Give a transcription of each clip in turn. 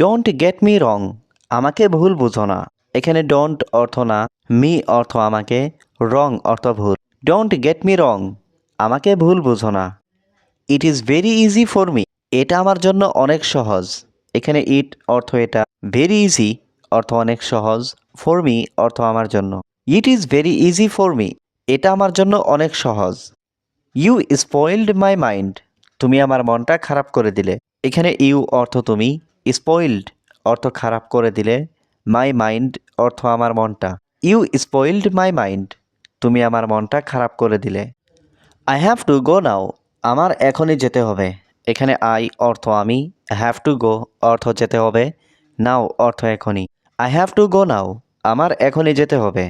Don't get me রং আমাকে ভুল বুঝো না। এখানে ডোন্ট অর্থ না মি অর্থ আমাকে রং অর্থ ভুল। ডোন্ট গেট মি রং আমাকে ভুল বুঝো না। It is very easy for me এটা আমার জন্য অনেক সহজ। এখানে ইট অর্থ এটা ভেরি ইজি অর্থ অনেক সহজ ফর মি অর্থ আমার জন্য। It is very easy for me এটা আমার জন্য অনেক সহজ। ইউ স্পয়েলড মাই মাইন্ড তুমি আমার মনটা খারাপ করে দিলে। এখানে ইউ অর্থ তুমি স্পয়েলড অর্থ খারাপ করে দিলে, মাই মাইন্ড অর্থ আমার মনটা। ইউ স্পয়েল্ড মাই মাইন্ড তুমি আমার মনটা খারাপ করে দিলে I have to go now আমার এখনই যেতে হবে এখানে আই অর্থ আমি হ্যাভ টু গো অর্থ যেতে হবে নাও অর্থ এখনই I have to go now আমার এখনই যেতে হবে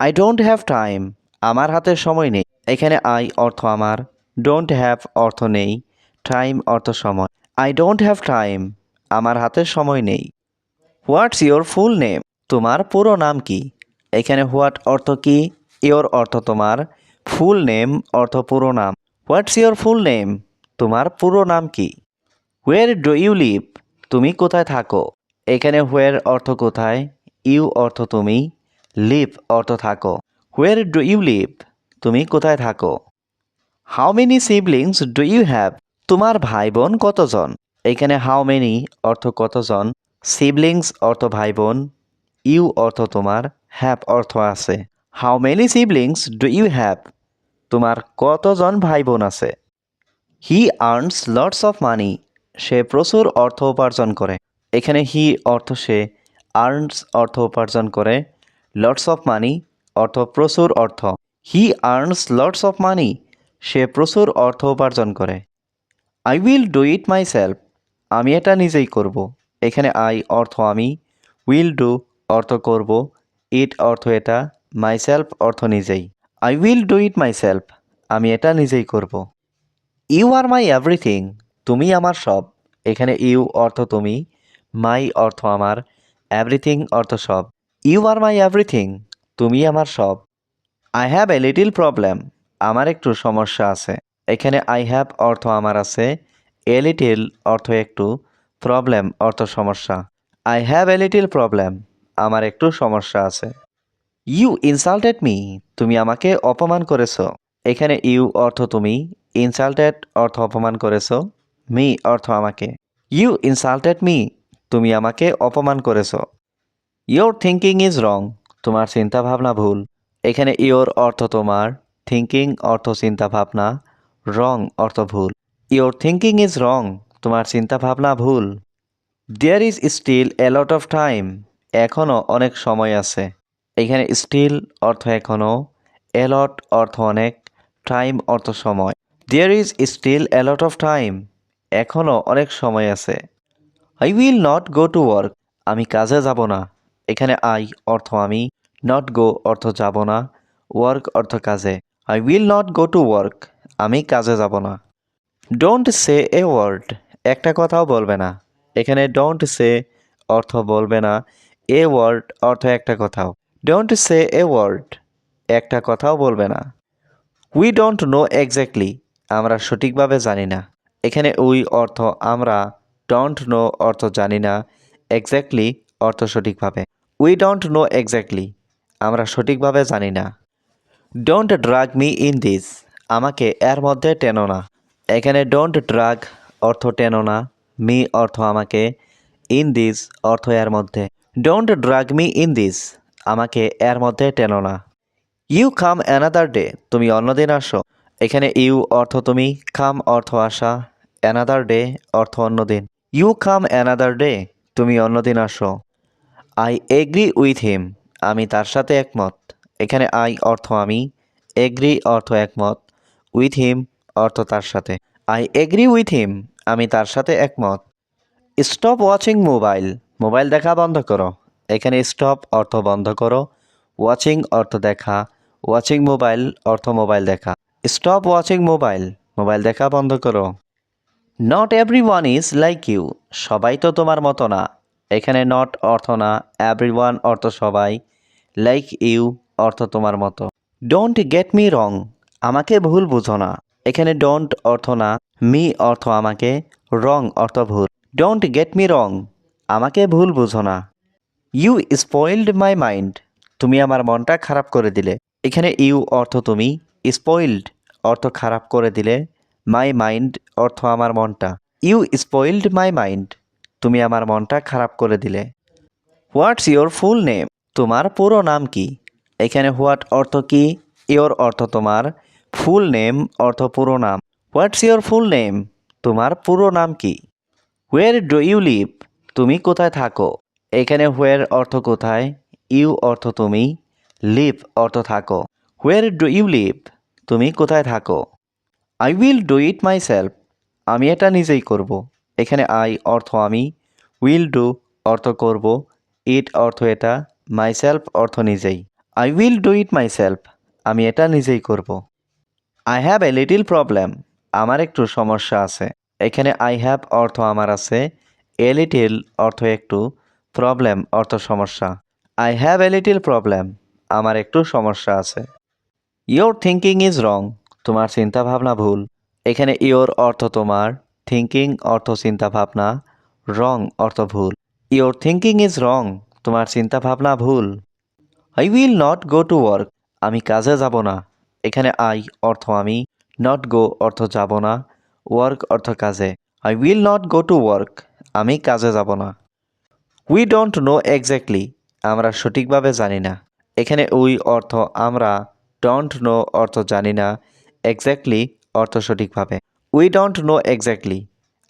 আই ডোন্ট হ্যাভ টাইম আমার হাতে সময় নেই এখানে আই অর্থ আমার ডোন্ট হ্যাভ অর্থ নেই টাইম অর্থ সময় আই ডোন্ট হ্যাভ টাইম আমার হাতে সময় নেই। হোয়াটস ইয়োর ফুল নেম তোমার পুরো নাম কি? এখানে হোয়াট অর্থ কি? ইয়োর অর্থ তোমার ফুল নেম অর্থ পুরো নাম। হোয়াটস ইয়োর ফুল নেম তোমার পুরো নাম কি? হোয়ার ডু ইউ লিভ তুমি কোথায় থাকো? এখানে হোয়ার অর্থ কোথায়? ইউ অর্থ তুমি। লিভ অর্থ থাকো। হোয়ার ডু ইউ লিভ তুমি কোথায় থাকো? How many siblings do you have তোমার ভাই বোন কতজন? এখানে হাউ মেনি অর্থ কতজন? সিবলিংস অর্থ ভাই বোন ইউ অর্থ তোমার। হ্যাভ অর্থ আছে। How many siblings do you have তোমার কতজন ভাই বোন আছে? He earns lots of money সে প্রচুর অর্থ উপার্জন করে। এখানে হি অর্থ সে আর্নস অর্থ উপার্জন করে। লটস অফ মানি অর্থ প্রচুর অর্থ। He earns lots of money সে প্রচুর অর্থ উপার্জন করে। I will do it myself আমি এটা নিজেই করব। এখানে আই অর্থ আমি উইল ডু অর্থ করব ইট অর্থ এটা মাই সেলফ অর্থ নিজেই। I will do it myself আমি এটা নিজেই করব। ইউ আর মাই এভরিথিং তুমি আমার সব। এখানে ইউ অর্থ তুমি মাই অর্থ আমার এভরিথিং অর্থ সব। ইউ আর মাই এভরিথিং তুমি আমার সব। I have a little problem আমার একটু সমস্যা আছে। এখানে আই হ্যাভ অর্থ আমার আছে এ লিটিল অর্থ একটু প্রবলেম, অর্থ সমস্যা। I have a little problem আমার একটু সমস্যা আছে। ইউ ইনসাল্টেড মি তুমি আমাকে অপমান করেছ। এখানে ইউ অর্থ তুমি ইনসাল্টেড অর্থ অপমান করেছ মি অর্থ আমাকে। ইউ ইনসাল্টেড মি তুমি আমাকে অপমান করেছ। ইয়োর থিঙ্কিং ইজ রং তোমার চিন্তা ভাবনা ভুল। এখানে ইয়োর অর্থ তোমার থিঙ্কিং অর্থ চিন্তা ভাবনা রং অর্থ ভুল। ইয়োর থিঙ্কিং ইজ রং তোমার চিন্তা ভাবনা ভুল। There is still a lot of time এখনও অনেক সময় আছে। এখানে স্টিল অর্থ এখনও এলট অর্থ অনেক টাইম অর্থ সময়। There is still a lot of time এখনও অনেক সময় আছে। I will not go to work আমি কাজে যাব না। এখানে আই অর্থ আমি নট গো অর্থ যাব না। ওয়ার্ক অর্থ কাজে। I will not go to work আমি কাজে যাব না। ডোন্ট সে এ ওয়ার্ড একটা কথাও বলবে না। এখানে ডোন্ট সে অর্থ বলবে না। এ ওয়ার্ড অর্থ একটা কথাও। ডোন্ট সে এ ওয়ার্ড একটা কথাও বলবে না। উই ডোন্ট নো এক্স্যাক্টলি আমরা সঠিকভাবে জানি না। এখানে উই অর্থ আমরা ডোন্ট নো অর্থ জানি না। এক্স্যাক্টলি অর্থ সঠিকভাবে। উই ডোন্ট নো এক্স্যাক্টলি আমরা সঠিকভাবে জানি না। Don't drag me in this আমাকে এর মধ্যে টেনো না। এখানে ডোন্ট ড্রাগ অর্থ টেনো না মি অর্থ আমাকে ইন দিস অর্থ এর মধ্যে। Don't drag me in this আমাকে এর মধ্যে টেনো না। ইউ কাম অ্যানাদার ডে তুমি অন্যদিন আসো। এখানে ইউ অর্থ তুমি কাম অর্থ আসা অ্যানাদার ডে অর্থ অন্যদিন ইউ কাম অ্যানাদার ডে তুমি অন্যদিন আসো। আই এগ্রি উইথ হিম আমি তার সাথে একমত। এখানে আই অর্থ আমি এগ্রি অর্থ একমত। উইথ হিম অর্থ তার সাথে। I agree with him. আমি তার সাথে একমত। Stop watching mobile. মোবাইল দেখা বন্ধ করো। এখানে স্টপ অর্থ বন্ধ করো। ওয়াচিং অর্থ দেখা। ওয়াচিং মোবাইল অর্থ মোবাইল দেখা। Stop watching mobile. মোবাইল দেখা বন্ধ করো। Not everyone is like you সবাই তো তোমার মতো না। এখানে নট অর্থ না। এভরি ওয়ান অর্থ সবাই। লাইক ইউ অর্থ তোমার মতো। ডোন্ট গেট মি রং আমাকে ভুল বুঝো না। এখানে ডোন্ট অর্থ না মি অর্থ আমাকে রং অর্থ ভুল। ডোন্ট গেট মি রং আমাকে ভুল বুঝো না। ইউ স্পয়েলড মাই মাইন্ড তুমি আমার মনটা খারাপ করে দিলে। এখানে ইউ অর্থ তুমি স্পয়েলড অর্থ খারাপ করে দিলে। মাই মাইন্ড অর্থ আমার মনটা। ইউ স্পয়েলড মাই মাইন্ড তুমি আমার মনটা খারাপ করে দিলে। হোয়াটস ইয়োর ফুল নেম তোমার পুরো নাম কি? এখানে হোয়াট অর্থ কি? ইয়োর অর্থ তোমার। ফুল নেম অর্থ পুরো নাম। হোয়াটস ইয়োর ফুল নেম তোমার পুরো নাম কি? হোয়ার ডু ইউ লিভ তুমি কোথায় থাকো? এখানে হোয়ার অর্থ কোথায়? ইউ অর্থ তুমি? লিভ অর্থ থাকো। হোয়ার ডু ইউ লিভ তুমি কোথায় থাকো? I will do it myself আমি এটা নিজেই করব। এখানে আই অর্থ আমি। উইল ডু অর্থ করব। ইট অর্থ এটা। মাই সেলফ অর্থ নিজেই। I will do it myself আমি এটা নিজেই করব। I have a little problem আমার একটু সমস্যা আছে। এখানে আই হ্যাভ অর্থ আমার আছে। এ লিটিল অর্থ একটু। প্রবলেম অর্থ সমস্যা। I have a little problem আমার একটু সমস্যা আছে। ইয়োর থিঙ্কিং ইজ রং তোমার চিন্তাভাবনা ভুল। এখানে ইয়োর অর্থ তোমার। থিঙ্কিং অর্থ চিন্তাভাবনা। রং অর্থ ভুল। ইয়োর থিঙ্কিং ইজ রং তোমার চিন্তাভাবনা ভুল। I will not go to work আমি কাজে যাব না। এখানে আই অর্থ আমি নট গো অর্থ যাব না ওয়ার্ক অর্থ কাজে। I will not go to work আমি কাজে যাব না। উই ডোন্ট নো এক্স্যাক্টলি আমরা সঠিকভাবে জানি না। এখানে উই অর্থ আমরা ডোন্ট নো অর্থ জানি না এক্স্যাক্টলি অর্থ সঠিকভাবে। উই ডোন্ট নো এক্স্যাক্টলি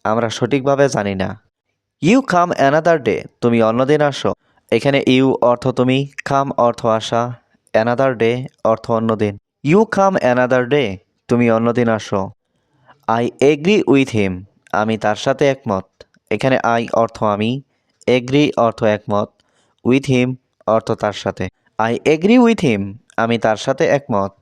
আমরা সঠিকভাবে জানি না। ইউ কাম অ্যানাদার ডে তুমি অন্যদিন আসো। এখানে ইউ অর্থ তুমি কাম অর্থ আসা অ্যানাদার ডে অর্থ অন্যদিন ইউ কাম অ্যানাদার ডে তুমি অন্যদিন আসো। আই এগ্রি উইথ হিম আমি তার সাথে একমত। এখানে আই অর্থ আমি। এগ্রি অর্থ একমত। উইথ হিম অর্থ তার সাথে। আই এগ্রি উইথ হিম আমি তার সাথে একমত।